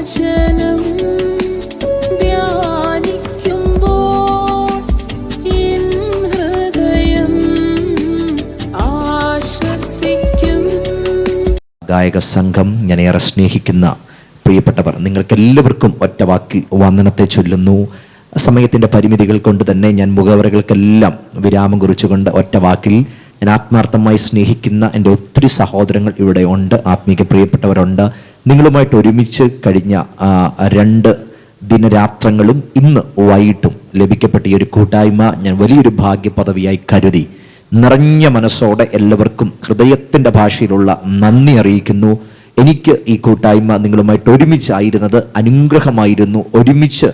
വചനം ഹൃദയം ഗായക സംഘം ഞാൻ ഏറെ സ്നേഹിക്കുന്ന പ്രിയപ്പെട്ടവർ നിങ്ങൾക്ക് എല്ലാവർക്കും ഒറ്റ വാക്കിൽ വന്ദനത്തെ ചൊല്ലുന്നു. സമയത്തിന്റെ പരിമിതികൾ കൊണ്ട് തന്നെ ഞാൻ മുഖവരകൾക്കെല്ലാം വിരാമം കുറിച്ചുകൊണ്ട് ഒറ്റ വാക്കിൽ ഞാൻ ആത്മാർത്ഥമായി സ്നേഹിക്കുന്ന എന്റെ ഒത്തിരി സഹോദരങ്ങൾ ഇവിടെ ഉണ്ട് ആത്മീക പ്രിയപ്പെട്ടവരുണ്ട്. നിങ്ങളുമായിട്ട് ഒരുമിച്ച് കഴിഞ്ഞ രണ്ട് ദിനരാത്രങ്ങളും ഇന്ന് വൈകിട്ടും ലഭിക്കപ്പെട്ട ഈ ഒരു കൂട്ടായ്മ ഞാൻ വലിയൊരു ഭാഗ്യപദവിയായി കരുതി. നിറഞ്ഞ മനസ്സോടെ എല്ലാവർക്കും ഹൃദയത്തിന്റെ ഭാഷയിലുള്ള നന്ദി അറിയിക്കുന്നു. എനിക്ക് ഈ കൂട്ടായ്മ നിങ്ങളുമായിട്ട് ഒരുമിച്ചായിരുന്നത് അനുഗ്രഹമായിരുന്നു. ഒരുമിച്ച്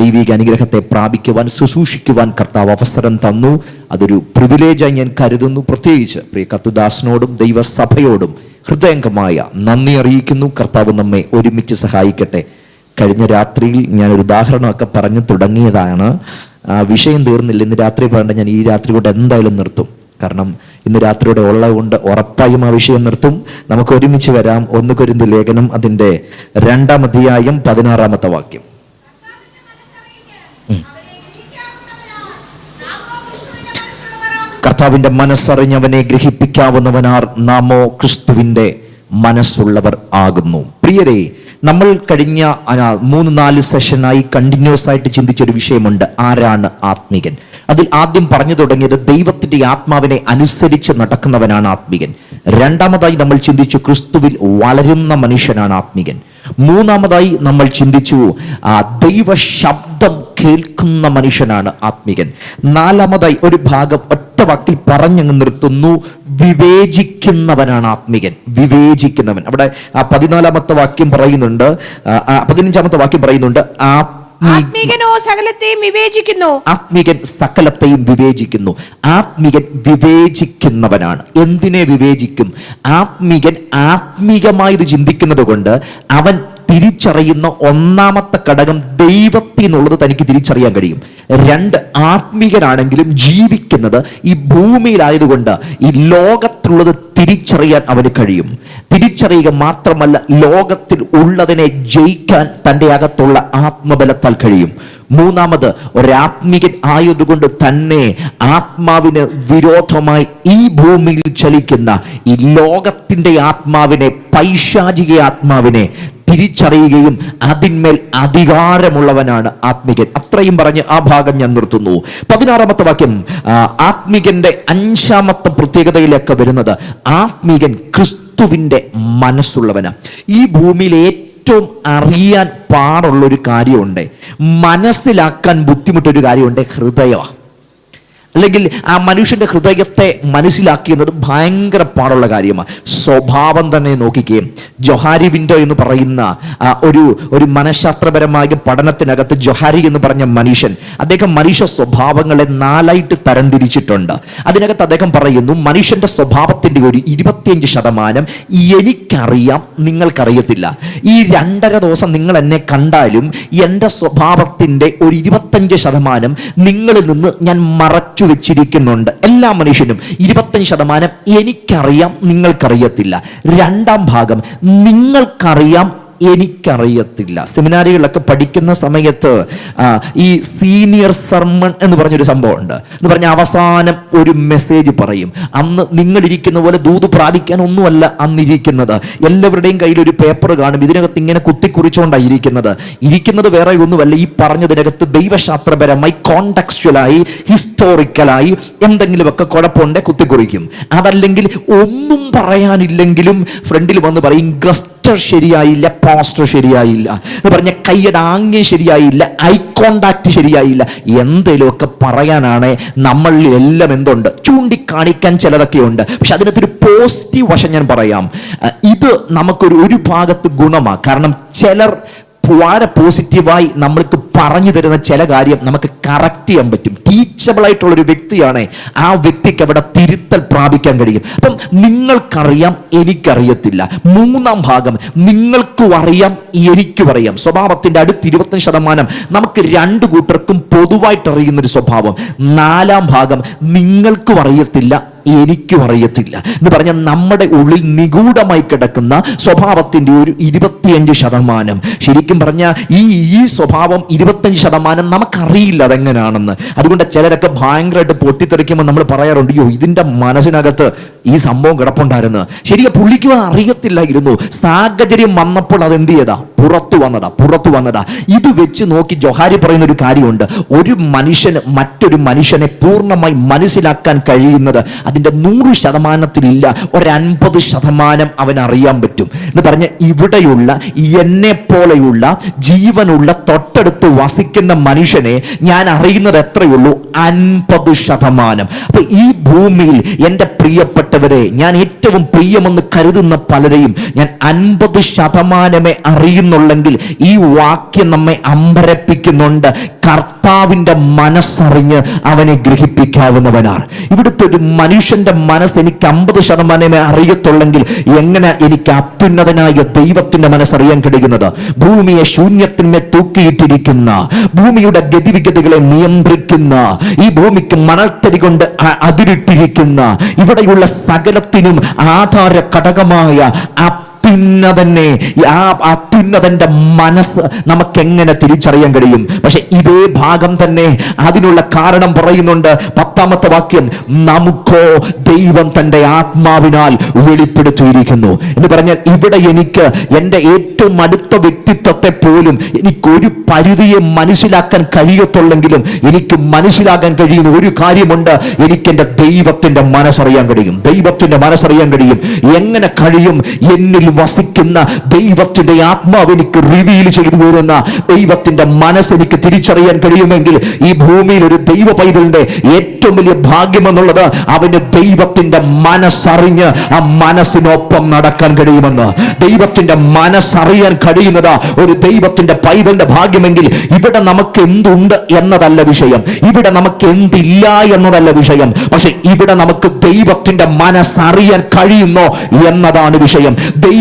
ദൈവിക അനുഗ്രഹത്തെ പ്രാപിക്കുവാൻ ശുശ്രൂഷിക്കുവാൻ കർത്താവ് അവസരം തന്നു. അതൊരു പ്രിവിലേജായി ഞാൻ കരുതുന്നു. പ്രത്യേകിച്ച് പ്രിയ കത്തുദാസിനോടും ദൈവസഭയോടും ഹൃദയംഗമായ നന്ദി അറിയിക്കുന്നു. കർത്താവ് നമ്മെ ഒരുമിച്ച് സഹായിക്കട്ടെ. കഴിഞ്ഞ രാത്രിയിൽ ഞാൻ ഒരു ഉദാഹരണമൊക്കെ പറഞ്ഞു തുടങ്ങിയതാണ്. വിഷയം തീർന്നില്ല. ഇന്ന് രാത്രി പറഞ്ഞ ഞാൻ ഈ രാത്രി കൊണ്ട് എന്തായാലും നിർത്തും. കാരണം ഇന്ന് രാത്രിയുടെ ഉള്ളത് കൊണ്ട് ഉറപ്പായും ആ വിഷയം നിർത്തും. നമുക്ക് ഒരുമിച്ച് വരാം. ഒന്ന് ലേഖനം അതിന്റെ രണ്ടാം അധ്യായം പതിനാറാമത്തെ വാക്യം. കർത്താവിന്റെ മനസ്സറിഞ്ഞവനെ ഗ്രഹിപ്പിക്കാവുന്നവനാർ നാമോ ക്രിസ്തുവിന്റെ മനസ്സുള്ളവർ ആകുന്നു. പ്രിയരെ നമ്മൾ കഴിഞ്ഞ മൂന്ന് നാല് സെഷനായി കണ്ടിന്യൂസ് ആയിട്ട് ചിന്തിച്ചൊരു വിഷയമുണ്ട്. ആരാണ് ആത്മീകൻ? അതിൽ ആദ്യം പറഞ്ഞു തുടങ്ങിയത് ദൈവത്തിന്റെ ആത്മാവിനെ അനുസരിച്ച് നടക്കുന്നവനാണ് ആത്മീകൻ. രണ്ടാമതായി നമ്മൾ ചിന്തിച്ചു ക്രിസ്തുവിൽ വളരുന്ന മനുഷ്യനാണ് ആത്മീകൻ. മൂന്നാമതായി നമ്മൾ ചിന്തിച്ചു ദൈവ ശബ്ദം കേൾക്കുന്ന മനുഷ്യനാണ് ആത്മീകൻ. നാലാമതായി ഒരു ഭാഗം ഒറ്റ വാക്കിൽ പറഞ്ഞങ്ങ് നിർത്തുന്നു. വിവേചിക്കുന്നവനാണ് ആത്മികൻ. വിവേചിക്കുന്നവൻ. അവിടെ ആ പതിനാലാമത്തെ വാക്യം പറയുന്നുണ്ട്. പതിനഞ്ചാമത്തെ വാക്യം പറയുന്നുണ്ട്. ആത്മീ ആത്മീകനോ സകലത്തെയും വിവേചിക്കുന്നു. ആത്മീകൻ സകലത്തെയും വിവേചിക്കുന്നു. ആത്മീകൻ വിവേചിക്കുന്നവനാണ്. എന്തിനെ വിവേചിക്കും? ആത്മീകൻ ആത്മീകമായി ഇത് ചിന്തിക്കുന്നത് കൊണ്ട് അവൻ തിരിച്ചറിയുന്ന ഒന്നാമത്തെ ഘടകം ദൈവത്തിൽ എന്നുള്ളത് തനിക്ക് തിരിച്ചറിയാൻ കഴിയും. രണ്ട് ആത്മീകനാണെങ്കിലും ജീവിക്കുന്നത് ഈ ഭൂമിയിലായതുകൊണ്ട് ഈ ലോകത്തുള്ളത് തിരിച്ചറിയാൻ അവന് കഴിയും. തിരിച്ചറിയുക മാത്രമല്ല ലോകത്തിൽ ഉള്ളതിനെ ജയിക്കാൻ തന്റെ അകത്തുള്ള ആത്മബലത്താൽ കഴിയും. മൂന്നാമത് ഒരാത്മികൻ ആയതുകൊണ്ട് തന്നെ ആത്മാവിന് വിരോധമായി ഈ ഭൂമിയിൽ ചലിക്കുന്ന ഈ ലോകത്തിന്റെ ആത്മാവിനെ പൈശാചിക ആത്മാവിനെ തിരിച്ചറിയുകയും അതിന്മേൽ അധികാരമുള്ളവനാണ് ആത്മികൻ. അത്രയും പറഞ്ഞ് ആ ഭാഗം ഞാൻ നിർത്തുന്നു. പതിനാറാമത്തെ വാക്യം ആത്മികന്റെ അഞ്ചാമത്തെ പ്രത്യേകതയിലൊക്കെ വരുന്നത് ആത്മികൻ ക്രിസ്തുവിന്റെ മനസ്സുള്ളവനാണ് ഈ ഭൂമിയിൽ ഏറ്റവും അറിയാൻ പാടുള്ളൊരു കാര്യമുണ്ട്. മനസ്സിലാക്കാൻ ബുദ്ധിമുട്ടൊരു കാര്യമുണ്ട് ഹൃദയമാണ് അല്ലെങ്കിൽ ആ മനുഷ്യന്റെ ഹൃദയത്തെ മനസ്സിലാക്കി എന്നത് ഭയങ്കര പാടുള്ള കാര്യമാണ്. സ്വഭാവം തന്നെ നോക്കിക്കുകയും ജൊഹാരി വിൻഡോ എന്ന് പറയുന്ന ഒരു ഒരു മനഃശാസ്ത്രപരമായ പഠനത്തിനകത്ത് ജൊഹാരി എന്ന് പറഞ്ഞ മനുഷ്യൻ അദ്ദേഹം മനുഷ്യ സ്വഭാവങ്ങളെ നാലായിട്ട് തരംതിരിച്ചിട്ടുണ്ട്. അതിനകത്ത് അദ്ദേഹം പറയുന്നു മനുഷ്യന്റെ സ്വഭാവത്തിന്റെ ഒരു ഇരുപത്തിയഞ്ച് ശതമാനം എനിക്കറിയാം നിങ്ങൾക്കറിയത്തില്ല. ഈ രണ്ടര ദിവസം നിങ്ങൾ എന്നെ കണ്ടാലും എന്റെ സ്വഭാവത്തിന്റെ ഒരു ഇരുപത്തഞ്ച് ശതമാനം നിങ്ങളിൽ നിന്ന് ഞാൻ മറച്ചു വെച്ചിരിക്കുന്നുണ്ട്. എല്ലാ മനുഷ്യനും ഇരുപത്തഞ്ച് ശതമാനം എനിക്കറിയാം നിങ്ങൾക്കറിയത്തില്ല. രണ്ടാം ഭാഗം നിങ്ങൾക്കറിയാം എനിക്കറിയത്തില്ല. സെമിനാരികളിലൊക്കെ പഠിക്കുന്ന സമയത്ത് ഈ സീനിയർ സർമൺ എന്ന് പറഞ്ഞൊരു സംഭവം ഉണ്ട്. എന്ന് പറഞ്ഞ അവസാനം ഒരു മെസ്സേജ് പറയും. അന്ന് നിങ്ങളിരിക്കുന്ന പോലെ ദൂത് പ്രാപിക്കാൻ ഒന്നുമല്ല അന്നിരിക്കുന്നത്. എല്ലാവരുടെയും കയ്യിൽ ഒരു പേപ്പർ കാണും. ഇതിനകത്ത് ഇങ്ങനെ കുത്തിക്കുറിച്ചുകൊണ്ടാണ് ഇരിക്കുന്നത് ഇരിക്കുന്നത് വേറെ ഒന്നുമല്ല. ഈ പറഞ്ഞതിനകത്ത് ദൈവശാസ്ത്രപരമായി കോണ്ടക്സ്റ്റുവലായി ഹിസ്റ്റോറിക്കലായി എന്തെങ്കിലുമൊക്കെ കുഴപ്പമുണ്ടെ കുത്തിക്കുറിക്കും. അതല്ലെങ്കിൽ ഒന്നും പറയാനില്ലെങ്കിലും ഫ്രണ്ടിൽ വന്ന് പറയും ഗസ്റ്റർ ശരിയായില്ല പോസ്റ്റർ ശരിയായില്ല എന്ന് പറഞ്ഞ കൈയുടെ ആംഗ്യം ശരിയായില്ല ഐ കോണ്ടാക്ട് ശരിയായില്ല. എന്തെങ്കിലുമൊക്കെ പറയാനാണ് നമ്മളിൽ എല്ലാം എന്തുണ്ട്? ചൂണ്ടിക്കാണിക്കാൻ ചിലതൊക്കെ ഉണ്ട് പക്ഷെ അതിനകത്തൊരു പോസിറ്റീവ് വശം ഞാൻ പറയാം. ഇത് നമുക്കൊരു ഒരു ഭാഗത്ത് ഗുണമാണ് കാരണം ചിലർ വളരെ പോസിറ്റീവായി നമ്മൾക്ക് പറഞ്ഞു തരുന്ന ചില കാര്യം നമുക്ക് കറക്റ്റ് ചെയ്യാൻ പറ്റും. ടീച്ചബിൾ ആയിട്ടുള്ള ഒരു വ്യക്തിയാണ് ആ വ്യക്തിക്ക് അവിടെ തിരുത്തൽ പ്രാപിക്കാൻ കഴിയും. അപ്പം നിങ്ങൾക്കറിയാം എനിക്കറിയത്തില്ല. മൂന്നാം ഭാഗം നിങ്ങൾക്കും അറിയാം എനിക്കും അറിയാം. സ്വഭാവത്തിന്റെ അടുത്ത് ഇരുപത്തഞ്ച് ശതമാനം നമുക്ക് രണ്ടു കൂട്ടർക്കും പൊതുവായിട്ട് അറിയുന്ന ഒരു സ്വഭാവം. നാലാം ഭാഗം നിങ്ങൾക്കും അറിയത്തില്ല എനിക്കും അറിയത്തില്ല. എന്ന് പറഞ്ഞാൽ നമ്മുടെ ഉള്ളിൽ നിഗൂഢമായി കിടക്കുന്ന സ്വഭാവത്തിന്റെ ഒരു ഇരുപത്തിയഞ്ച് ശതമാനം. ശരിക്കും പറഞ്ഞാൽ ഈ ഈ സ്വഭാവം ഇരുപത്തഞ്ച് ശതമാനം നമുക്കറിയില്ല അതെങ്ങനെയാണെന്ന് അതുകൊണ്ട് ചിലരൊക്കെ ഭയങ്കരമായിട്ട് പൊട്ടിത്തെറിക്കുമ്പോൾ നമ്മൾ പറയാറുണ്ട് അയ്യോ ഇതിന്റെ മനസ്സിനകത്ത് ഈ സംഭവം കിടപ്പുണ്ടായിരുന്നു. ശരിയാ പുള്ളിക്ക് അറിയത്തില്ലായിരുന്നു. സാഹചര്യം വന്നപ്പോൾ അതെന്ത് ചെയ്താ? പുറത്തു വന്നതാ പുറത്തു വന്നതാ. ഇത് വെച്ച് നോക്കി ജോഹാരി പറയുന്ന ഒരു കാര്യമുണ്ട്. ഒരു മനുഷ്യന് മറ്റൊരു മനുഷ്യനെ പൂർണമായി മനസ്സിലാക്കാൻ കഴിയുന്നത് അതിന്റെ നൂറ് ശതമാനത്തിലില്ല ഒരൻപത് ശതമാനം അവൻ അറിയാൻ പറ്റും. എന്ന് പറഞ്ഞ ഇവിടെയുള്ള എന്നെ പോലെയുള്ള ജീവനുള്ള തൊട്ടടുത്ത് വസിക്കുന്ന മനുഷ്യനെ ഞാൻ അറിയുന്നത് എത്രയുള്ളൂ? അൻപത് ശതമാനം. അപ്പൊ ഈ ഭൂമിയിൽ എന്റെ പ്രിയപ്പെട്ടവരെ ഞാൻ ഏറ്റവും പ്രിയമെന്ന് കരുതുന്ന പലരെയും ഞാൻ അൻപത് ശതമാനമേ അറിയുന്നുള്ളെങ്കിൽ ഈ വാക്യം നമ്മെ അമ്പരപ്പിക്കുന്നുണ്ട്. കർത്താവിന്റെ മനസ്സറിഞ്ഞ് അവനെ ഗ്രഹിപ്പിക്കാവുന്നവനാണ്. ഇവിടുത്തെ ഒരു മനുഷ്യന്റെ മനസ്സ് എനിക്ക് അമ്പത് ശതമാനമേ അറിയത്തുള്ളെങ്കിൽ എങ്ങനെ എനിക്ക് അത്യുന്നതനായ ദൈവത്തിന്റെ മനസ്സറിയാൻ കഴിയുന്നത്? ഭൂമിയെ ശൂന്യത്തിന്മേൽ തൂക്കിയിട്ടിരിക്കുന്ന ഭൂമിയുടെ ഗതിവിഗതികളെ നിയന്ത്രിക്കുന്ന ഈ ഭൂമിക്ക് മണൽത്തരി കൊണ്ട് അതിരിട്ടിരിക്കുന്ന ഇവിടെയുള്ള സകലത്തിനും ആധാര ഘടകമായ അത്യുന്നതനെ ആ അത്യുന്നതന്റെ മനസ്സ് നമുക്ക് എങ്ങനെ തിരിച്ചറിയാൻ കഴിയും? പക്ഷെ ഇതേ ഭാഗം തന്നെ അതിനുള്ള കാരണം പറയുന്നുണ്ട്. പത്താമത്തെ വാക്യം നമുക്കോ ദൈവം തന്റെ ആത്മാവിനാൽ വെളിപ്പെടുത്തിയിരിക്കുന്നു. എന്ന് പറഞ്ഞാൽ ഇവിടെ എനിക്ക് എന്റെ ഏറ്റവും അടുത്ത വ്യക്തിത്വത്തെ പോലും എനിക്കൊരു പരിധിയെ മനസ്സിലാക്കാൻ കഴിയത്തുള്ളെങ്കിലും എനിക്ക് മനസ്സിലാക്കാൻ കഴിയുന്ന ഒരു കാര്യമുണ്ട്. എനിക്ക് എന്റെ ദൈവത്തിന്റെ മനസ്സറിയാൻ കഴിയും. ദൈവത്തിന്റെ മനസ്സറിയാൻ കഴിയും. എങ്ങനെ കഴിയും എന്നിൽ വസിക്കുന്ന ദൈവത്തിന്റെ ആത്മാവ് എനിക്ക് റിവീൽ ചെയ്തു തരുന്ന ദൈവത്തിന്റെ മനസ്സ് എനിക്ക് തിരിച്ചറിയാൻ കഴിയുമെങ്കിൽ ഈ ഭൂമിയിൽ ഒരു ദൈവ പൈതലിന്റെ ഏറ്റവും വലിയ ഭാഗ്യം എന്നുള്ളത് അവന് ദൈവത്തിന്റെ മനസ്സറിഞ്ഞ് ആ മനസ്സിനൊപ്പം നടക്കാൻ കഴിയുമെന്ന്. ദൈവത്തിന്റെ മനസ്സറിയാൻ കഴിയുന്നത് ഒരു ദൈവത്തിന്റെ പൈതലിന്റെ ഭാഗ്യമെങ്കിൽ ഇവിടെ നമുക്ക് എന്തുണ്ട് എന്നതല്ല വിഷയം. ഇവിടെ നമുക്ക് എന്തില്ല എന്നതല്ല വിഷയം. പക്ഷെ ഇവിടെ നമുക്ക് ദൈവത്തിന്റെ മനസ്സറിയാൻ കഴിയുന്നോ എന്നതാണ് വിഷയം.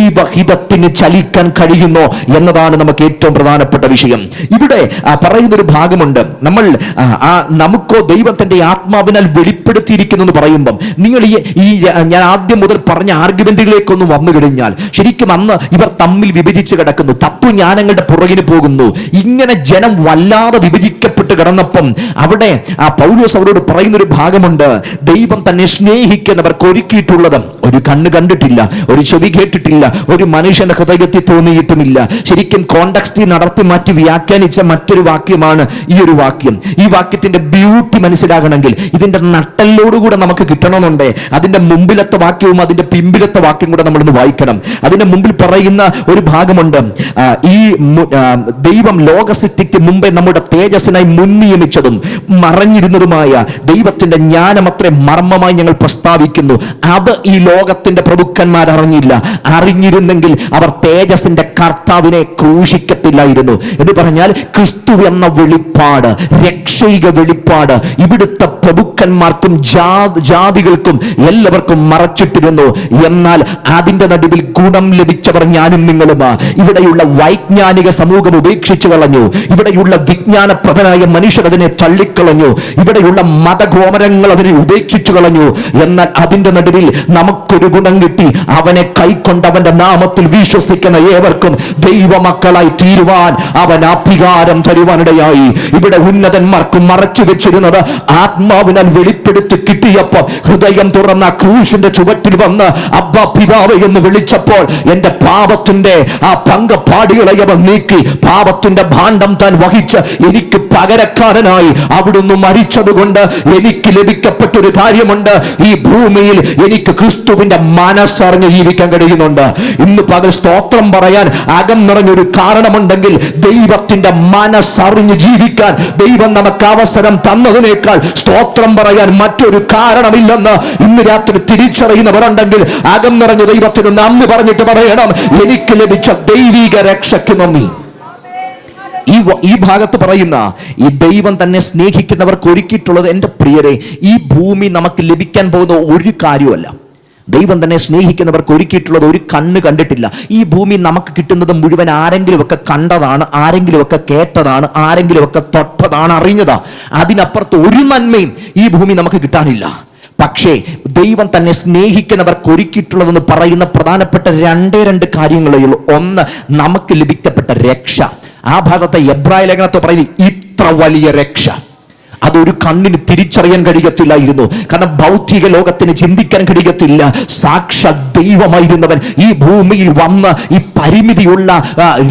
ദൈവഹിതത്തിന് ചലിക്കാൻ കഴിയുന്നു എന്നതാണ് നമുക്ക് ഏറ്റവും പ്രധാനപ്പെട്ട വിഷയം. ഇവിടെ പറയുന്നൊരു ഭാഗമുണ്ട്. നമ്മൾ ആ, നമുക്കോ ദൈവത്തിന്റെ ആത്മാവിനാൽ വെളിപ്പെടുത്തിയിരിക്കുന്നു എന്ന് പറയുമ്പം നിങ്ങൾ ഈ ഈ ഞാൻ ആദ്യം മുതൽ പറഞ്ഞ ആർഗ്യുമെന്റുകളിലേക്കൊന്ന് വന്നു കഴിഞ്ഞാൽ ശരിക്കും അന്ന് ഇവർ തമ്മിൽ വിഭജിച്ച് കിടക്കുന്നു. തത്വജ്ഞാനങ്ങളുടെ പുറകിന് പോകുന്നു. ഇങ്ങനെ ജനം വല്ലാതെ വിഭജിക്കപ്പെട്ട് കിടന്നപ്പം അവിടെ ആ പൗലോസ് അവരോട് പറയുന്ന ഒരു ഭാഗമുണ്ട്. ദൈവം തന്നെ സ്നേഹിക്കുന്നവർക്ക് ഒരുക്കിയിട്ടുള്ളത്. ഒരു കണ്ണ് കണ്ടിട്ടില്ല. ഒരു ചെവി കേട്ടിട്ടില്ല. ഒരു മനുഷ്യന്റെ ഹൃദയത്തിൽ തോന്നിയിട്ടുമില്ല. ശരിക്കും കോണ്ടക്സ്റ്റി നടത്തി മാറ്റി വ്യാഖ്യാനിച്ച മറ്റൊരു വാക്യമാണ് ഈ ഒരു വാക്യം. ഈ വാക്യത്തിന്റെ ബ്യൂട്ടി മനസ്സിലാകണമെങ്കിൽ ഇതിന്റെ നട്ടലോടുകൂടെ നമുക്ക് കിട്ടണമെന്നുണ്ട്. അതിന്റെ മുമ്പിലത്തെ വാക്യവും അതിന്റെ പിമ്പിലത്തെ വാക്യം കൂടെ നമ്മളൊന്ന് വായിക്കണം. അതിന്റെ മുമ്പിൽ പറയുന്ന ഒരു ഭാഗമുണ്ട്. ഈ ദൈവം ലോകസിദ്ധിക്ക് മുമ്പേ നമ്മുടെ തേജസ്സിനായി മുൻനിയമിച്ചതും മറഞ്ഞിരുന്നതുമായ ദൈവത്തിന്റെ ജ്ഞാനം അത്രേ മർമ്മമായി ഞങ്ങൾ പ്രസ്താവിക്കുന്നു. അത് ഈ ലോകത്തിന്റെ പ്രഭുക്കന്മാർ അറിഞ്ഞില്ല അറിഞ്ഞിരുന്നെങ്കിൽ അവർ തേജസിന്റെ കർത്താവിനെ ക്രൂശിക്കത്തില്ലായിരുന്നു. എന്ന് പറഞ്ഞാൽ ക്രിസ്തു എന്ന വെളിപ്പാട് രക്ഷയിക വെളിപ്പാട് ഇവിടുത്തെ പ്രഭുക്കന്മാർക്കും ജാതികൾക്കും എല്ലാവർക്കും മറച്ചിട്ടിരുന്നു. എന്നാൽ അതിന്റെ നടുവിൽ ഗുണം ലഭിച്ചവർ ഞാനും നിങ്ങളും ഇവിടെയുള്ള വൈജ്ഞാനിക സമൂഹം ഉപേക്ഷിച്ചു കളഞ്ഞു. ഇവിടെയുള്ള വിജ്ഞാനപ്രദനായ മനുഷ്യർ അതിനെ തള്ളിക്കളഞ്ഞു. ഇവിടെയുള്ള മതഗോമരങ്ങൾ അതിനെ ഉപേക്ഷിച്ചു കളഞ്ഞു. എന്നാൽ അതിന്റെ നടുവിൽ നമുക്കൊരു ഗുണം കിട്ടി. അവനെ കൈക്കൊണ്ട് നാമത്തിൽ വിശ്വസിക്കുന്ന ഏവർക്കും ദൈവമക്കളായി തീരുവാൻ അവൻ അധികാരം തരുവാനിടയായി. ഇവിടെ ഉന്നതന്മാർക്കും മറച്ചു വെച്ചിരുന്നത് ആത്മാവിനാൽ വെളിപ്പെടുത്തി കിട്ടിയപ്പോൾ ഹൃദയം തുറന്ന ക്രൂശിന്റെ ചുവട്ടിൽ വന്ന് അബ്ബ പിതാവ് എന്ന് വിളിച്ചപ്പോൾ എന്റെ പാപത്തിന്റെ ആ പങ്കപ്പാടികളെ അവൻ നീക്കി പാപത്തിന്റെ ഭാണ്ഡം താൻ വഹിച്ച് എനിക്ക് പകരക്കാരനായി അവിടുന്ന് മരിച്ചതുകൊണ്ട് എനിക്ക് ലഭിക്കപ്പെട്ടൊരു കാര്യമുണ്ട്. ഈ ഭൂമിയിൽ എനിക്ക് ക്രിസ്തുവിന്റെ മനസ്സറിഞ്ഞ് ജീവിക്കാൻ കഴിയുന്നുണ്ട്. ഇന്ന് പകൽ സ്തോത്രം പറയാൻ അകം നിറഞ്ഞൊരു കാരണമുണ്ടെങ്കിൽ ദൈവത്തിന്റെ മനസ്സറിഞ്ഞ് ജീവിക്കാൻ ദൈവം നമുക്ക് അവസരം തന്നതിനേക്കാൾ സ്തോത്രം പറയാൻ മറ്റൊരു കാരണമില്ലെന്ന് ഇന്ന് രാത്രി തിരിച്ചറിയുന്നവരുണ്ടെങ്കിൽ അകം നിറഞ്ഞ ദൈവത്തിന് നന്ദി പറഞ്ഞിട്ട് പറയണം എനിക്ക് ലഭിച്ച ദൈവിക രക്ഷയ്ക്ക് നന്ദി. ഈ ഈ ഭാഗത്ത് പറയുന്ന ഈ ദൈവം തന്നെ സ്നേഹിക്കുന്നവർക്ക് ഒരുക്കിയിട്ടുള്ളത് എന്റെ പ്രിയരെ ഈ ഭൂമി നമുക്ക് ലഭിക്കാൻ പോകുന്ന ഒരു കാര്യമല്ല ദൈവം തന്നെ സ്നേഹിക്കുന്നവർക്ക് ഒരുക്കിയിട്ടുള്ളത് ഒരു കണ്ണ് കണ്ടിട്ടില്ല. ഈ ഭൂമി നമുക്ക് കിട്ടുന്നത് മുഴുവൻ ആരെങ്കിലുമൊക്കെ കണ്ടതാണ് ആരെങ്കിലുമൊക്കെ കേട്ടതാണ് ആരെങ്കിലുമൊക്കെ തൊട്ടതാണ് അറിഞ്ഞതാ. അതിനപ്പുറത്ത് ഒരു നന്മയും ഈ ഭൂമി നമുക്ക് കിട്ടാനില്ല. പക്ഷേ ദൈവം തന്നെ സ്നേഹിക്കുന്നവർക്ക് ഒരുക്കിയിട്ടുള്ളതെന്ന് പറയുന്ന പ്രധാനപ്പെട്ട രണ്ടേ രണ്ട് കാര്യങ്ങളേ ഉള്ളൂ. ഒന്ന് നമുക്ക് ലഭിക്കപ്പെട്ട രക്ഷ. ആ ഭാഗത്തെ എബ്രായ ലേഖനത്തെ പറയുന്നത് ഇത്ര വലിയ രക്ഷ. അതൊരു കണ്ണിന് തിരിച്ചറിയാൻ കഴിയത്തില്ലായിരുന്നു കാരണം ഭൗതിക ലോകത്തിന് ചിന്തിക്കാൻ കഴിയത്തില്ല. സാക്ഷ ദൈവമായിരുന്നവൻ ഈ ഭൂമിയിൽ വന്ന് ഈ പരിമിതിയുള്ള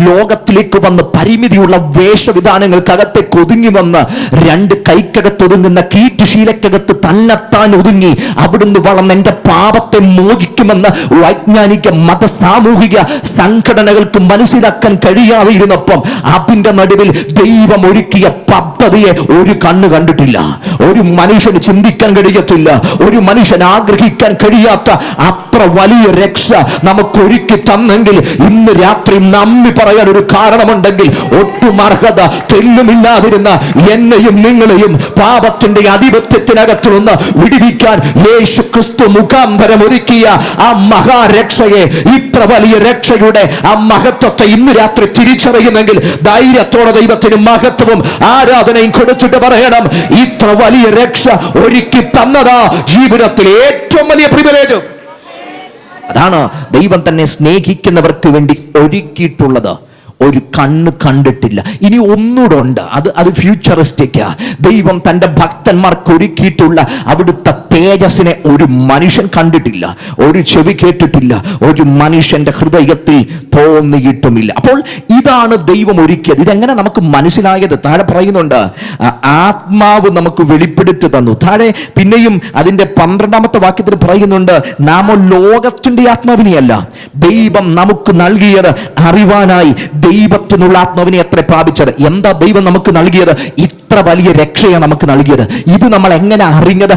ലോകത്തിലേക്ക് വന്ന് പരിമിതിയുള്ള വേഷവിധാനങ്ങൾക്കകത്തെ ഒതുങ്ങി വന്ന് രണ്ട് കൈക്കകത്തൊതുങ്ങുന്ന കീറ്റുശീലക്കകത്ത് തന്നെത്താൻ ഒതുങ്ങി അവിടുന്ന് വളർന്ന് എന്റെ പാപത്തെ മോചിക്കുമെന്ന് വൈജ്ഞാനിക മത സാമൂഹിക സംഘടനകൾക്ക് മനസ്സിലാക്കാൻ കഴിയാതെ ഇരുന്നപ്പം അതിന്റെ നടുവിൽ ദൈവം ഒരുക്കിയ പദ്ധതിയെ ഒരു കണ്ണ് കണ്ടിട്ടില്ല. ഒരു മനുഷ്യന് ചിന്തിക്കാൻ കഴിയത്തില്ല. ഒരു മനുഷ്യൻ ആഗ്രഹിക്കാൻ കഴിയാത്ത അത്ര വലിയ രക്ഷ നമുക്ക് ഒരുക്കി തന്നെങ്കിൽ ഇന്ന് രാത്രി നന്ദി പറയാൻ ഒരു കാരണമുണ്ടെങ്കിൽ ഒട്ടും അർഹത തെല്ലുമില്ലാതിരുന്ന എന്നെയും നിങ്ങളെയും പാപത്തിന്റെ ആധിപത്യത്തിനകത്തു നിന്ന് വിടിവിക്കാൻ യേശു ക്രിസ്തു മുഖാന്തരം ഒരുക്കിയ ആ മഹാരക്ഷയെ ഇത്ര വലിയ രക്ഷയുടെ ആ മഹത്വത്തെ ഇന്ന് രാത്രി തിരിച്ചറിയുന്നെങ്കിൽ ധൈര്യത്തോടെ ദൈവത്തിന് മഹത്വവും ആരാധനയും കൊടുത്തിട്ട് പറയണം ഇത്ര വലിയ രക്ഷ ഒരുക്കി തന്നതാ ജീവിതത്തിൽ ഏറ്റവും വലിയ പ്രിവിലേജ് അതാണ് ദൈവം തന്നെ സ്നേഹിക്കുന്നവർക്ക് വേണ്ടി ഒരുക്കിയിട്ടുള്ളത്. ഒരു കണ്ണ് കണ്ടിട്ടില്ല. ഇനി ഒന്നുകൂടെ ഉണ്ട്. അത് അത് ഫ്യൂച്ചറിസ്റ്റിക്കാ ദൈവം തന്റെ ഭക്തന്മാർക്ക് ഒരുക്കിയിട്ടുള്ള അവിടുത്തെ തേജസ്സിനെ ഒരു മനുഷ്യൻ കണ്ടിട്ടില്ല ഒരു ചെവി കേട്ടിട്ടില്ല ഒരു മനുഷ്യന്റെ ഹൃദയത്തിൽ തോന്നിയിട്ടുമില്ല. അപ്പോൾ ഇതാണ് ദൈവം ഒരുക്കിയത്. ഇതെങ്ങനെ നമുക്ക് മനസ്സിലായത്? താഴെ പറയുന്നുണ്ട് ആത്മാവ് നമുക്ക് വെളിപ്പെടുത്തി തന്നു. താഴെ പിന്നെയും അതിന്റെ പന്ത്രണ്ടാമത്തെ വാക്യത്തിൽ പറയുന്നുണ്ട് നാമോ ലോകത്തിന്റെ ആത്മാവിനെയല്ല ദൈവം നമുക്ക് നൽകിയത് അറിവാനായി ദൈവത്തിനുള്ള ആത്മാവിനെ എത്ര പ്രാപിച്ചത്. എന്താ ദൈവം നമുക്ക് നൽകിയത്? ഇത്ര വലിയ രക്ഷയാണ് നമുക്ക് നൽകിയത്. ഇത് നമ്മൾ എങ്ങനെ അറിഞ്ഞത്?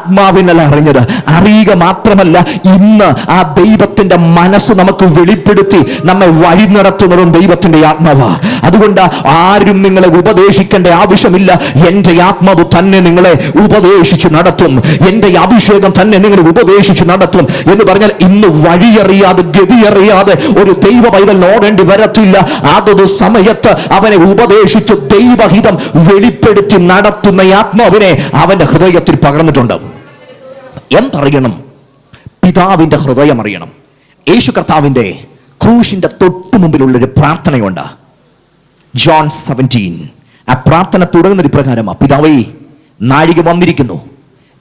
ആത്മാവിനല്ല അറിഞ്ഞത്. അറിയുക മാത്രമല്ല ഇന്ന് ആ ദൈവത്തിന്റെ മനസ്സ് നമുക്ക് വെളിപ്പെടുത്തി നമ്മെ വഴി നടത്തുന്നതും ദൈവത്തിന്റെ ആത്മാവാ. അതുകൊണ്ട് ആരും നിങ്ങളെ ഉപദേശിക്കേണ്ട ആവശ്യമില്ല. എന്റെ ആത്മാവ് തന്നെ നിങ്ങളെ ഉപദേശിച്ച് നടത്തും. എന്റെ അഭിഷേകം തന്നെ നിങ്ങളെ ഉപദേശിച്ച് നടത്തും. എന്ന് പറഞ്ഞാൽ ഇന്ന് വഴിയറിയാതെ ഗതിയറിയാതെ ഒരു ദൈവ പൈതൽ ഓടേണ്ടി വരത്തില്ല. അതൊരു സമയത്ത് അവനെ ഉപദേശിച്ച് ദൈവഹിതം വെളിപ്പെടുത്തി നടത്തുന്ന ആത്മാവിനെ അവന്റെ ഹൃദയത്തിൽ പകർന്നിട്ടുണ്ട്. എന്തറിയണം? പിതാവിന്റെ ഹൃദയം അറിയണം യേശു കർത്താവിന്റെ ക്രൂശിന്റെ തൊട്ടു മുമ്പിലുള്ളൊരു പ്രാർത്ഥനയുണ്ട്. John seventeen. ആ പ്രാർത്ഥന തുടങ്ങുന്ന ഒരു പ്രകാരമാണ് പിതാവേ നാഴിക വന്നിരിക്കുന്നു.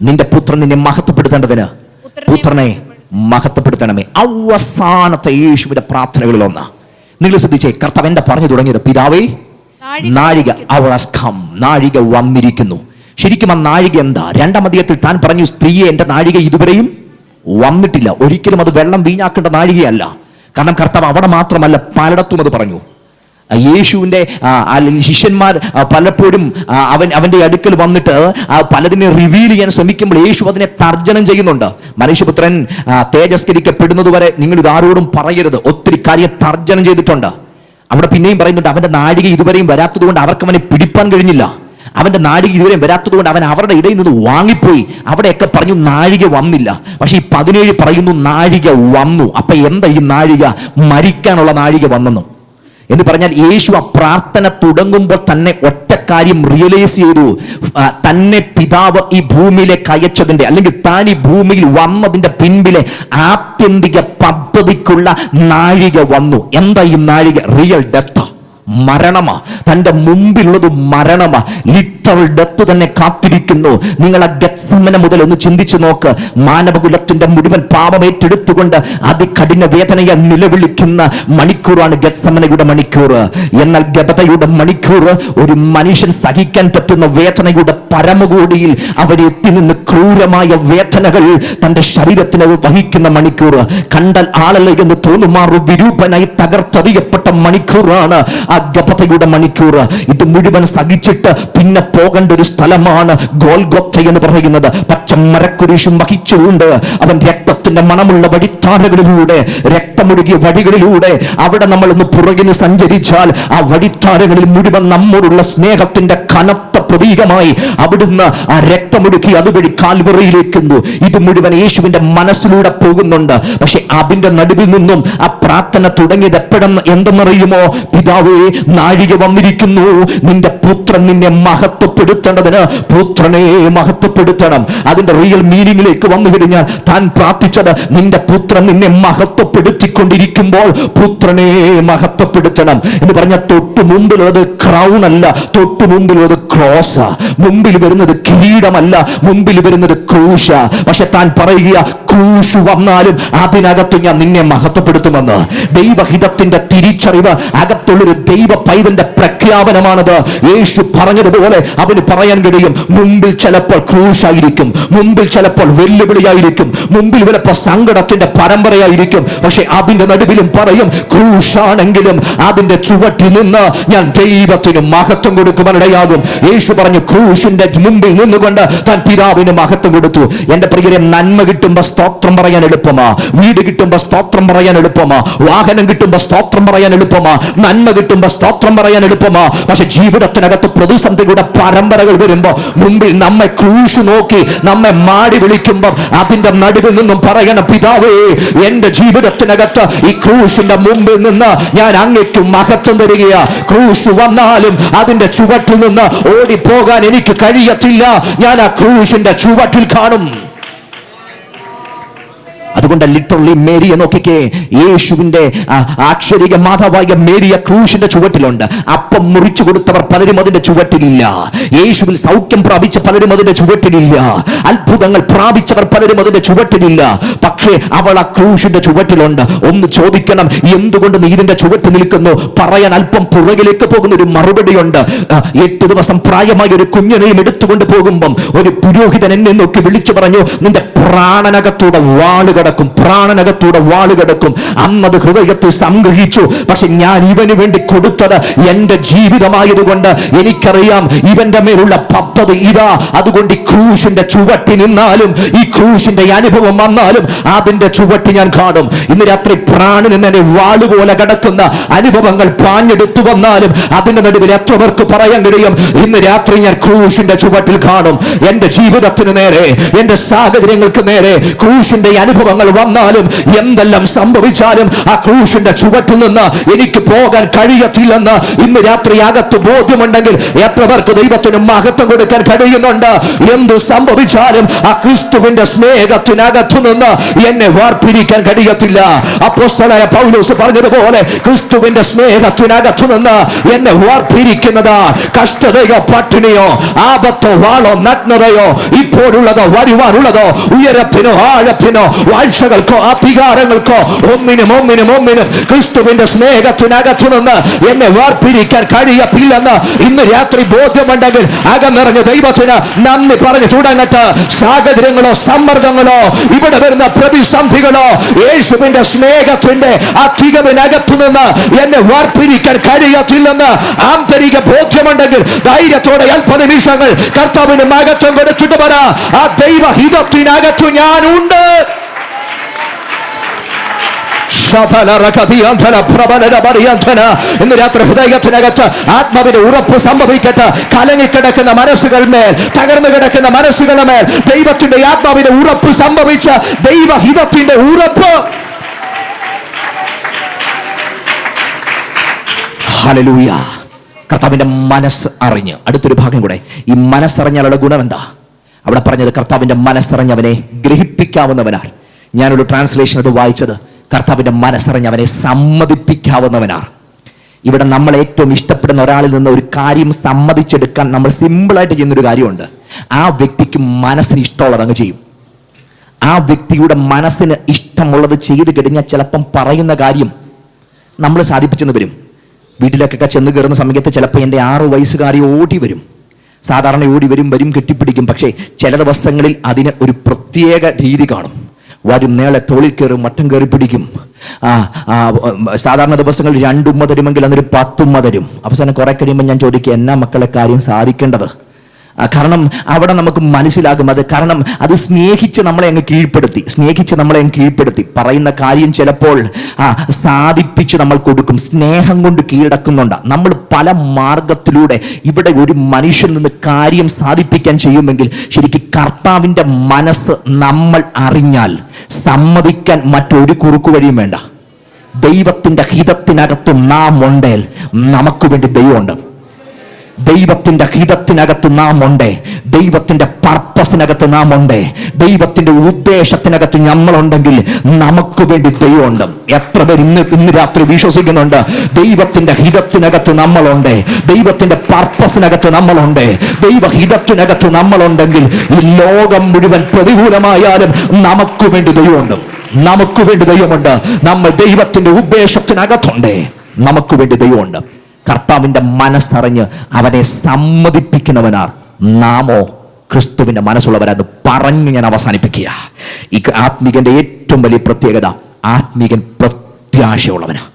നിന്റെ പുത്രൻ നിന്നെ മഹത്വപ്പെടുത്തേണ്ടതിന്. പുത്രനെ മഹത്വപ്പെടുത്തണമേ. അവസാനത്തെ യേശുവിന്റെ പ്രാർത്ഥനകളിൽ ഒന്ന് നിങ്ങൾ ശ്രദ്ധിച്ചേ കർത്താവ് എന്താ പറഞ്ഞു തുടങ്ങിയത്? പിതാവേ നാഴിക അവർ നാഴിക വന്നിരിക്കുന്നു. ശരിക്കും ആ നാഴിക എന്താ? രണ്ടാം അധികത്തിൽ താൻ പറഞ്ഞു സ്ത്രീയെ എന്റെ നാഴിക ഇതുവരെയും വന്നിട്ടില്ല. ഒരിക്കലും അത് വെള്ളം വീഞ്ഞാക്കേണ്ട നാഴികയല്ല. കാരണം കർത്താവ് അവിടെ മാത്രമല്ല പലയിടത്തും അത് പറഞ്ഞു. യേശുവിന്റെ അല്ലെങ്കിൽ ശിഷ്യന്മാർ പലപ്പോഴും അവൻ അവന്റെ അടുക്കൽ വന്നിട്ട് പലതിനെ റിവീൽ ചെയ്യാൻ ശ്രമിക്കുമ്പോൾ യേശു അതിനെ തർജനം ചെയ്യുന്നുണ്ട്. മനുഷ്യപുത്രൻ തേജസ്കരിക്കപ്പെടുന്നത് വരെ നിങ്ങൾ ഇത് ആരോടും പറയരുത്. ഒത്തിരി കാര്യം തർജനം ചെയ്തിട്ടുണ്ട്. അവിടെ പിന്നെയും പറയുന്നുണ്ട് അവന്റെ നാഴിക ഇതുവരെയും വരാത്തത് കൊണ്ട് അവർക്ക് അവനെ പിടിപ്പാൻ കഴിഞ്ഞില്ല. അവന്റെ നാഴിക ഇതുവരെ വരാത്തത് കൊണ്ട് അവൻ അവരുടെ ഇടയിൽ നിന്ന് വാങ്ങിപ്പോയി. അവിടെയൊക്കെ പറഞ്ഞു നാഴിക വന്നില്ല. പക്ഷെ ഈ പതിനേഴ് പറയുന്നു നാഴിക വന്നു. അപ്പൊ എന്താ ഈ നാഴിക? മരിക്കാനുള്ള നാഴിക വന്നെന്നും. എന്ന് പറഞ്ഞാൽ യേശു ആ പ്രാർത്ഥന തുടങ്ങുമ്പോൾ തന്നെ ഒറ്റ കാര്യം റിയലൈസ് ചെയ്തു. തന്നെ പിതാവ് ഈ ഭൂമിയിലേക്ക് അയച്ചതിന്റെ അല്ലെങ്കിൽ താൻ ഈ ഭൂമിയിൽ വന്നതിന്റെ പിൻപിലെ ആത്യന്തിക പദ്ധതിക്കുള്ള നാഴിക വന്നു. എന്താ ഈ നാഴിക? റിയൽ ഡെത്ത് മരണമാ. തന്റെ മുമ്പിലുള്ളത് മരണമാ. ലിറ്ററൽ ഡെത്ത് തന്നെ കാത്തിരിക്കുന്നു. നിങ്ങൾ ആ ഗത്സമന മുതൽ ഒന്ന് ചിന്തിച്ചു നോക്ക്. മാനവകുലത്തിന്റെ മുഴുവൻ പാപം ഏറ്റെടുത്തുകൊണ്ട് അതികഠിന വേദനയെ നിലവിളിക്കുന്ന മണിക്കൂറാണ് ഗത്സമനയുടെ മണിക്കൂർ എന്നാൽ ഗതയുടെ മണിക്കൂർ ഒരു മനുഷ്യൻ സഹിക്കാൻ പറ്റുന്ന വേദനയുടെ പരമകോടിയിൽ അവരെത്തി നിന്ന് ക്രൂരമായ വേദനകൾ തന്റെ ശരീരത്തിന് വഹിക്കുന്ന മണിക്കൂർ. കണ്ടാൽ ആളല്ല എന്ന് തോന്നുമാറു വിരൂപനായി തകർത്തെറിയപ്പെട്ട മണിക്കൂറാണ് ആ ഗപതയുടെ മണിക്കൂർ. ഇത് മുഴുവൻ സഹിച്ചിട്ട് പിന്നെ പോകേണ്ട ഒരു സ്ഥലമാണ് ഗോൽഗൊത്ത എന്ന് പറയുന്നത്. പച്ച മരക്കുരിശും വഹിച്ചുകൊണ്ട് അവൻ രക്തത്തിന്റെ മണമുള്ള വഴിത്താരകളിലൂടെ രക്തമൊഴുകിയ വഴികളിലൂടെ അവിടെ നമ്മൾ ഒന്ന് പുറകിന് സഞ്ചരിച്ചാൽ ആ വഴിത്താരകളിൽ മുഴുവൻ നമ്മോടുള്ള സ്നേഹത്തിന്റെ കനത്ത പ്രതീകമായി അവിടുന്ന് ആ രക്തമൊടുക്കി അതുവഴി കാൽവറയിലേക്കുന്നു. ഇത് മുഴുവൻ യേശുവിന്റെ മനസ്സിലൂടെ പോകുന്നുണ്ട്. പക്ഷെ അതിന്റെ നടുവിൽ നിന്നും ആ പ്രാർത്ഥന തുടങ്ങിയത് എപ്പോഴെന്ന് എന്തെന്നറിയുമോ? പിതാവേ നാഴിക വന്നിരിക്കുന്നു. നിന്റെ പുത്രൻ നിന്നെ മഹത്വപ്പെടുത്തേണ്ടതിന് പുത്രനെ മഹത്വപ്പെടുത്തണം. അതിന്റെ റിയൽ മീനിങ്ങിലേക്ക് വന്നു കഴിഞ്ഞാൽ താൻ പ്രാർത്ഥിച്ചത്. നിന്റെ പുത്രൻ നിന്നെ മഹത്വപ്പെടുത്തിക്കൊണ്ടിരിക്കുമ്പോൾ പുത്രനെ മഹത്വപ്പെടുത്തണം. എന്ന് പറഞ്ഞ തൊട്ടു മുമ്പിലുള്ളത് ക്രൗൺ അല്ല തൊട്ടു മുമ്പിലുള്ളത് ക്രോസ് മുമ്പിൽ വരുന്നത് കിരീടമല്ല മുമ്പിൽ വരുന്നത് ക്രൂശ. പക്ഷെ താൻ പറയുക ക്രൂശ് വന്നാലും അതിനകത്ത് ഞാൻ നിന്നെ മഹത്വപ്പെടുത്തുമെന്ന്. ദൈവഹിതത്തിന്റെ തിരിച്ചറിവ് അകത്തുള്ളൊരു ദൈവ പൈതന്റെ പ്രഖ്യാപനമാണത്. യേശു പറഞ്ഞതുപോലെ അവന് പറയാൻ കഴിയും മുമ്പിൽ ചിലപ്പോൾ ക്രൂശായിരിക്കും മുമ്പിൽ ചിലപ്പോൾ വെല്ലുവിളിയായിരിക്കും മുമ്പിൽ ചിലപ്പോൾ സങ്കടത്തിന്റെ പരമ്പരയായിരിക്കും. പക്ഷെ അതിന്റെ നടുവിലും പറയും ക്രൂശാണെങ്കിലും അതിന്റെ ചുവട്ടിൽ നിന്ന് ഞാൻ ദൈവത്തിന് മഹത്വം കൊടുക്കുവാനിടയാകും യേശു പറഞ്ഞു ക്രൂശിന്റെ മുമ്പിൽ നിന്നുകൊണ്ട് താൻ പിതാവിന് മഹത്വം കൊടുത്തു. എന്റെ പ്രിയരെ നന്മ കിട്ടുമ്പോ സ്തോത്രം പറയാൻ എളുപ്പമാ. വീട് കിട്ടുമ്പോ സ്തോത്രം പറയാൻ എളുപ്പമാ. വാഹനം കിട്ടുമ്പോ സ്തോത്രം പറയാൻ എളുപ്പമാ. നന്മ കിട്ടുമ്പോ സ്തോത്രം പറയാൻ എളുപ്പമാ. പക്ഷെ ജീവിതത്തിനകത്ത് പ്രതിസന്ധികളുടെ പരമ്പരകൾ വരുമ്പോ മുമ്പിൽ നമ്മെ ക്രൂശ് നോക്കി നമ്മെ മാടി വിളിക്കുമ്പോൾ അതിന്റെ നടുവിൽ നിന്നും പറയണ പിതാവേ എന്റെ ജീവിതത്തിനകത്ത് ഈ ക്രൂശിന്റെ മുമ്പിൽ നിന്ന് ഞാൻ അങ്ങേക്കും മഹത്വം തരികയാ. ക്രൂശ് വന്നാലും അതിന്റെ ചുവട്ടിൽ നിന്ന് ഓടിപ്പോകാൻ എനിക്ക് കഴിയത്തില്ല. ഞാൻ ആ ക്രൂശിന്റെ ചുവട്ടിൽ കാണും. അതുകൊണ്ട് ലിറ്ററലി മേരിയെ നോക്കിക്കേ. യേശുവിന്റെ ആക്ഷരിക മാതാവായ മേരിയ ക്രൂശിന്റെ ചുവട്ടിലുണ്ട്. അപ്പം മുറിച്ചു കൊടുത്തവർ പലരും അതിന്റെ ചുവട്ടിലില്ല. യേശുവിൽ സൗഖ്യം പ്രാപിച്ച പലരും അതിന്റെ ചുവട്ടിലില്ല. അത്ഭുതങ്ങൾ പ്രാപിച്ചവർ പലരും അതിന്റെ ചുവട്ടിലില്ല. പക്ഷേ അവൾ ആ ക്രൂശിന്റെ ചുവട്ടിലുണ്ട്. ഒന്ന് ചോദിക്കണം എന്തുകൊണ്ട് നീ ഇതിന്റെ ചുവട്ടിൽ നിൽക്കുന്നു? പറയാൻ അല്പം പുറകിലേക്ക് പോകുന്ന ഒരു മറുപടിയുണ്ട് എട്ട് ദിവസം പ്രായമായ ഒരു കുഞ്ഞിനെയും എടുത്തുകൊണ്ട് പോകുമ്പം ഒരു പുരോഹിതൻ എന്നെ നോക്കി വിളിച്ചു പറഞ്ഞു നിന്റെ പ്രാണനകത്തൂടെ വാൾ കിടക്കും പ്രാണനകത്തൂടെ വാൾ കിടക്കും. അന്നത് ഹൃദയത്തിൽ സംഗ്രഹിച്ചു. പക്ഷെ ഞാൻ ഇവന് വേണ്ടി കൊടുത്തത് എന്റെ ജീവിതമായതുകൊണ്ട് എനിക്കറിയാം ഇവന്റെ മേലുള്ള പദ്ധതി ഇതാ. അതുകൊണ്ട് ഈ ക്രൂശിന്റെ ചുവട്ടി നിന്നാലും ഈ ക്രൂശിന്റെ അനുഭവം വന്നാലും അതിന്റെ ചുവട്ടി ഞാൻ കാണും. ഇന്ന് രാത്രി പ്രാണൻ എന്നെ വാളുപോലെ കിടക്കുന്ന അനുഭവങ്ങൾ പാഞ്ഞെടുത്തു വന്നാലും അതിന്റെ നടുവിൽ എത്ര പേർക്ക് പറയാൻ കഴിയും? ഇന്ന് രാത്രി ഞാൻ ക്രൂശിന്റെ ചുവട്ടിൽ കാണും. എന്റെ ജീവിതത്തിന് നേരെ എന്റെ സാഹചര്യങ്ങൾക്ക് നേരെ ക്രൂശിന്റെ അനുഭവങ്ങൾ വന്നാലും എന്തെല്ലാം സംഭവിച്ചാലും ആ ക്രൂശിന്റെ ചുവട്ടിൽ നിന്ന് എനിക്ക് പോകാൻ കഴിയത്തില്ലെന്ന് ഇന്ന് രാത്രി അകത്ത് ബോധ്യമുണ്ടെങ്കിൽ എത്ര പേർക്ക് ദൈവത്തിന് മഹത്വം കൊടുക്കാൻ കഴിയുന്നുണ്ട്? എന്ത് സംഭവിച്ചാലും ആ ക്രിസ്തുവിന്റെ സ്നേഹത്തിനകത്തു നിന്ന് എന്നെ വാർപ്പിരിക്കാൻ കഴിയത്തില്ല. അപ്പോസ്തലനായ പൗലോസ് പറഞ്ഞതുപോലെ ക്രിസ്തുവിന്റെ സ്നേഹത്തിനകത്തു നിന്ന് എന്നെ വാർപ്പിരിക്കുന്നത്. കഷ്ടതയോ പട്ടിണിയോ ആപത്തോ വാളോ നഗ്നതയോ ഇപ്പോഴുള്ളതോ വരുവാനുള്ളതോ ഉയരത്തിനോ ആഴത്തിനോ വാഴ്ചകൾക്കോ അധികാരങ്ങൾക്കോ ഒന്നിനും ഒന്നിനും ഒന്നിനും ക്രിസ്തുവിന്റെ സ്നേഹത്തിനകത്തു നിന്ന് എന്നെ വേർപിരിക്കാൻ കഴിയത്തില്ലെന്ന് ഇന്ന് രാത്രി ബോധ്യമുണ്ടെങ്കിൽ അകന്നിറഞ്ഞ ദൈവത്തിന് നന്ദി പറഞ്ഞു തുടങ്ങട്ടെ സാഹചര്യങ്ങളോ സമ്മർദ്ദങ്ങളോ ഇവിടെ വരുന്ന പ്രതിസന്ധികളോ യേശുവിന്റെ സ്നേഹത്തിന്റെ അധികമിനകത്തു നിന്ന് എന്നെ വേർപിരിക്കാൻ കഴിയത്തില്ലെന്ന് ആന്തരിക ബോധ്യമുണ്ടെങ്കിൽ ധൈര്യത്തോടെ അല്പ നിമിഷങ്ങൾ കർത്താവിന് മകത്വം കൊടുത്തിട്ട് പറ ആ ദൈവഹിതത്തിനകത്തു ഞാനുണ്ട്. ഇന്ന് രാത്രി ഹൃദയത്തിനകത്ത് ആത്മാവിന്റെ ഉറപ്പ് സംഭവിക്കട്ടെ. കലങ്ങിക്കിടക്കുന്ന മനസ്സുകൾ മേൽ തകർന്നു കിടക്കുന്ന മനസ്സുകളുടെ മേൽ ദൈവത്തിന്റെ ആത്മാവിന്റെ ഉറപ്പ് സംഭവിച്ച ദൈവഹിതത്തിന്റെ ഉറപ്പ്. ഹല്ലേലൂയ. കർത്താവിന്റെ മനസ്സ് അറിഞ്ഞ്. അടുത്തൊരു ഭാഗം കൂടെ. ഈ മനസ്സറിഞ്ഞാലുള്ള ഗുണം എന്താ? അവിടെ പറഞ്ഞത് കർത്താവിന്റെ മനസ്സറിഞ്ഞവനെ ഗ്രഹിപ്പിക്കാവുന്നവനാർ ഞാനൊരു ട്രാൻസ്ലേഷൻ അത് വായിച്ചത്. കർത്താവിന്റെ മനസ്സറിഞ്ഞവനെ സമ്മതിപ്പിക്കാവുന്നവനാർ ഇവിടെ നമ്മൾ ഏറ്റവും ഇഷ്ടപ്പെടുന്ന ഒരാളിൽ നിന്ന് ഒരു കാര്യം സമ്മതിച്ചെടുക്കാൻ നമ്മൾ സിമ്പിളായിട്ട് ചെയ്യുന്നൊരു കാര്യമുണ്ട്. ആ വ്യക്തിക്ക് മനസ്സിന് ഇഷ്ടമുള്ളത് അങ്ങ് ചെയ്യും. ആ വ്യക്തിയുടെ മനസ്സിന് ഇഷ്ടമുള്ളത് ചെയ്തു കഴിഞ്ഞാൽ ചിലപ്പം പറയുന്ന കാര്യം നമ്മൾ സാധിപ്പിച്ചെന്ന് വരും. വീട്ടിലേക്കൊക്കെ ചെന്ന് കയറുന്ന സമയത്ത് ചിലപ്പോൾ എന്റെ ആറ് വയസ്സുകാരി ഓടി വരും. സാധാരണ ഓടി വരും വരും കെട്ടിപ്പിടിക്കും. പക്ഷേ ചില ദിവസങ്ങളിൽ അതിന് ഒരു പ്രത്യേക രീതി കാണും. വരും നേളെ തോളിൽ കയറും മട്ടം കയറി പിടിക്കും. ആ സാധാരണ ദിവസങ്ങളിൽ രണ്ടുമ്മ തരുമെങ്കിൽ അന്നൊരു പത്തുമ്മ തരും അവസാനം കുറെ കഴിയുമ്പോൾ ഞാൻ ചോദിക്കുക എന്നാ മക്കളെ കാര്യം സാധിക്കേണ്ടത്? കാരണം അവിടെ നമുക്ക് മനസ്സിലാകും. അത് കാരണം അത് സ്നേഹിച്ച് നമ്മളെ അങ്ങ് കീഴ്പ്പെടുത്തി. സ്നേഹിച്ച് നമ്മളെ അങ്ങ് കീഴ്പ്പെടുത്തി. പറയുന്ന കാര്യം ചിലപ്പോൾ ആ സാധിപ്പിച്ച് നമ്മൾ കൊടുക്കും. സ്നേഹം കൊണ്ട് കീഴടക്കുന്നുണ്ട്. നമ്മൾ പല മാർഗത്തിലൂടെ ഇവിടെ ഒരു മനുഷ്യൻ നിന്ന് കാര്യം സാധിപ്പിക്കാൻ ചെയ്യുമെങ്കിൽ ശരിക്കും കർത്താവിന്റെ മനസ്സ് നമ്മൾ അറിഞ്ഞാൽ സമ്മതിക്കാൻ മറ്റൊരു കുറുക്കു വഴിയും വേണ്ട. ദൈവത്തിന്റെ ഹിതത്തിനകത്തും നാം ഉണ്ടേൽ നമുക്ക് വേണ്ടി ദൈവമുണ്ട്. ദൈവത്തിന്റെ ഹിതത്തിനകത്ത് നാം ഉണ്ട് ദൈവത്തിന്റെ പർപ്പസിനകത്ത് നാം ഉണ്ട് ദൈവത്തിന്റെ ഉദ്ദേശത്തിനകത്ത് നമ്മളുണ്ടെങ്കിൽ നമുക്ക് വേണ്ടി ദൈവമുണ്ട്. എത്ര പേർ ഇന്ന് ഇന്ന് രാത്രി വിശ്വസിക്കുന്നുണ്ട്? ദൈവത്തിന്റെ ഹിതത്തിനകത്ത് നമ്മളുണ്ട്. ദൈവത്തിന്റെ പർപ്പസിനകത്ത് നമ്മളുണ്ട്. ദൈവഹിതത്തിനകത്ത് നമ്മളുണ്ടെങ്കിൽ ഈ ലോകം മുഴുവൻ പ്രതികൂലമായാലും നമുക്ക് വേണ്ടി ദൈവമുണ്ട്. നമുക്ക് വേണ്ടി ദൈവമുണ്ട്. നമ്മൾ ദൈവത്തിന്റെ ഉദ്ദേശത്തിനകത്തുണ്ട്. നമുക്ക് വേണ്ടി ദൈവമുണ്ട്. കർത്താവിന്റെ മനസ്സറിഞ്ഞ് അവനെ സമ്മതിപ്പിക്കുന്നവനാർ. നാമോ ക്രിസ്തുവിന്റെ മനസ്സുള്ളവരെന്ന് പറഞ്ഞ് ഞാൻ അവസാനിപ്പിക്കുക. ഈ ആത്മീകന്റെ ഏറ്റവും വലിയ പ്രത്യേകത ആത്മീകൻ പ്രത്യാശയുള്ളവനാണ്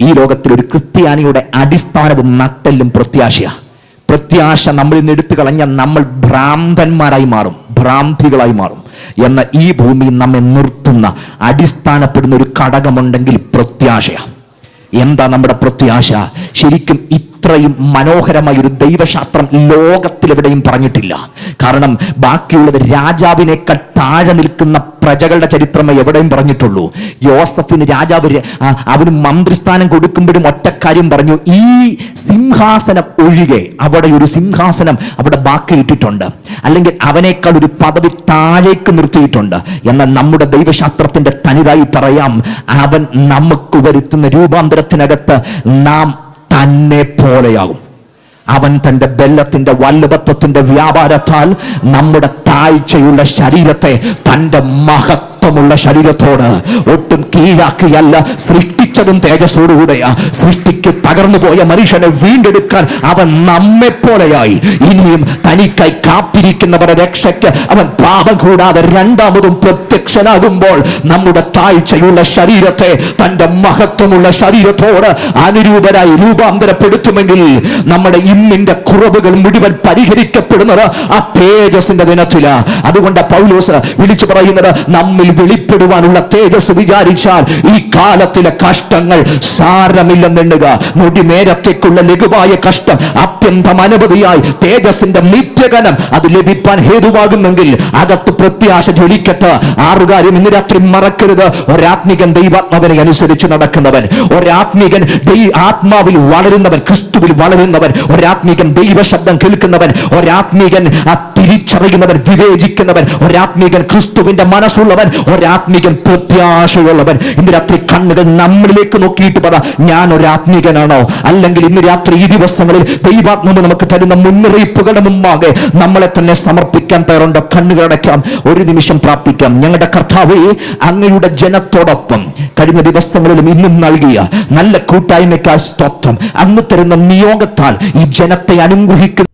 ഈ ലോകത്തിൽ ഒരു ക്രിസ്ത്യാനിയുടെ അടിസ്ഥാനവും നട്ടെല്ലും പ്രത്യാശയാണ് പ്രത്യാശ നമ്മളിൽ നിന്ന് എടുത്തു കളഞ്ഞ നമ്മൾ ഭ്രാന്തന്മാരായി മാറും ഭ്രാന്തികളായി മാറും. എന്ന ഈ ഭൂമി നമ്മെ നിർത്തുന്ന അടിസ്ഥാനപ്പെടുന്ന ഒരു ഘടകമുണ്ടെങ്കിൽ പ്രത്യാശയാണ് എന്താ നമ്മുടെ പ്രത്യാശ? ശരിക്കും ഇത്രയും മനോഹരമായ ഒരു ദൈവശാസ്ത്രം ലോകത്തിലെവിടെയും പറഞ്ഞിട്ടില്ല. കാരണം ബാക്കിയുള്ളത് രാജാവിനേക്കാൾ താഴെ നിൽക്കുന്ന പ്രജകളുടെ ചരിത്രമേ എവിടെയും പറഞ്ഞിട്ടുള്ളൂ. യോസഫിന് രാജാവ് അവന് മന്ത്രിസ്ഥാനം കൊടുക്കുമ്പോഴും ഒറ്റക്കാര്യം പറഞ്ഞു. ഈ സിംഹാസനം ഒഴികെ അവിടെ ഒരു സിംഹാസനം അവിടെ ബാക്കി ഇട്ടിട്ടുണ്ട് അല്ലെങ്കിൽ അവനേക്കാൾ ഒരു പദവി താഴേക്ക് നിർത്തിയിട്ടുണ്ട്. എന്നാൽ നമ്മുടെ ദൈവശാസ്ത്രത്തിന്റെ തനിതായി പറയാം അവൻ നമുക്ക് വരുത്തുന്ന രൂപാന്തരത്തിനകത്ത് നാം തന്നെ പോലെയാകും അവൻ തന്റെ ബെല്ലത്തിന്റെ വല്ലഭത്വത്തിന്റെ വ്യാപാരത്താൽ നമ്മുടെ താഴ്ചയുള്ള ശരീരത്തെ തന്റെ മഹത്വമുള്ള ശരീരത്തോട് ഒട്ടും കീഴാക്കിയല്ല സൃഷ്ടിച്ചതും തേജസ്സോടുകൂടെയാ സൃഷ്ടിക്ക് തകർന്നു പോയ മനുഷ്യനെ വീണ്ടെടുക്കാൻ അവൻ നമ്മെ പോലെയായി ഇനിയും തനിക്കായി കാത്തിരിക്കുന്നവരുടെ രക്ഷയ്ക്ക് അവൻ പാപം കൂടാതെ രണ്ടാമതും പ്രത്യക്ഷനാകുമ്പോൾ നമ്മുടെ താഴ്ചയുള്ള ശരീരത്തെ തന്റെ മഹത്വമുള്ള ശരീരത്തോട് അനുരൂപരായി രൂപാന്തരപ്പെടുത്തുമെങ്കിൽ നമ്മുടെ ഇന്നിന്റെ കുറവുകൾ മുഴുവൻ പരിഹരിക്കപ്പെടുന്നത് ആ തേജസിന്റെ ദിനത്തില. അതുകൊണ്ട് പൗലോസ് വിളിച്ചു പറയുന്നത് നമ്മിൽ വെളിപ്പെടുവാനുള്ള തേജസ് വിചാരിച്ചാൽ ഈ കാലത്തിലെ കഷ്ടങ്ങൾ സാരമില്ലെന്നെണ്ണുക. നൊടി നേരത്തേക്കുള്ള ലഘുവായ കഷ്ടം അത്യന്തം അനവധിയായി തേജസിന്റെ നിത്യകനം അത് ലഭിക്കാൻ ഹേതുവാകുന്നെങ്കിൽ അകത്ത് പ്രത്യാശ ജ്വലിക്കട്ടെ. ആറുകാര്യം ഇന്ന് രാത്രി മറക്കരുത്. ഒരാത്മികൻ ദൈവാത്മാവിനെ അനുസരിച്ച് നടക്കുന്നവൻ ഒരാത്മികൻ ആത്മാവിൽ വളരുന്നവൻ ക്രിസ്തുവിൽ വളരുന്നവൻ ഒരാത്മികൻ ദൈവശബ്ദം കേൾക്കുന്നവൻ ഒരാത്മികൻ തിരിച്ചറിയുന്നവൻ വിവേചിക്കുന്നവൻ ഒരാത്മീകൻ ക്രിസ്തുവിന്റെ മനസ്സുള്ളവൻ ഒരാത്മീകൻ പ്രത്യാശയുള്ളവൻ. ഇന്ന് രാത്രി കണ്ണുകൾ നമ്മളിലേക്ക് നോക്കിയിട്ട് പറ ഞാൻ ഒരാത്മീകനാണോ? അല്ലെങ്കിൽ ഇന്ന് രാത്രി ഈ ദിവസങ്ങളിൽ ദൈവാത്മാവ് നമുക്ക് തരുന്ന മുന്നറിയിപ്പുകളുടെ മുമ്പാകെ നമ്മളെ തന്നെ സമർപ്പിക്കാൻ തയ്യാറുണ്ടോ? കണ്ണുകൾ അടയ്ക്കാം. ഒരു നിമിഷം പ്രാർത്ഥിക്കാം. ഞങ്ങളുടെ കർത്താവേ അങ്ങയുടെ ജനത്തോടൊപ്പം കഴിഞ്ഞ ദിവസങ്ങളിലും ഇന്നും നൽകിയ നല്ല കൂട്ടായ്മയ്ക്കായി സ്തോത്രം. അങ്ങ് തരുന്ന നിയോഗത്താൽ ഈ ജനത്തെ അനുഗ്രഹിക്കുന്ന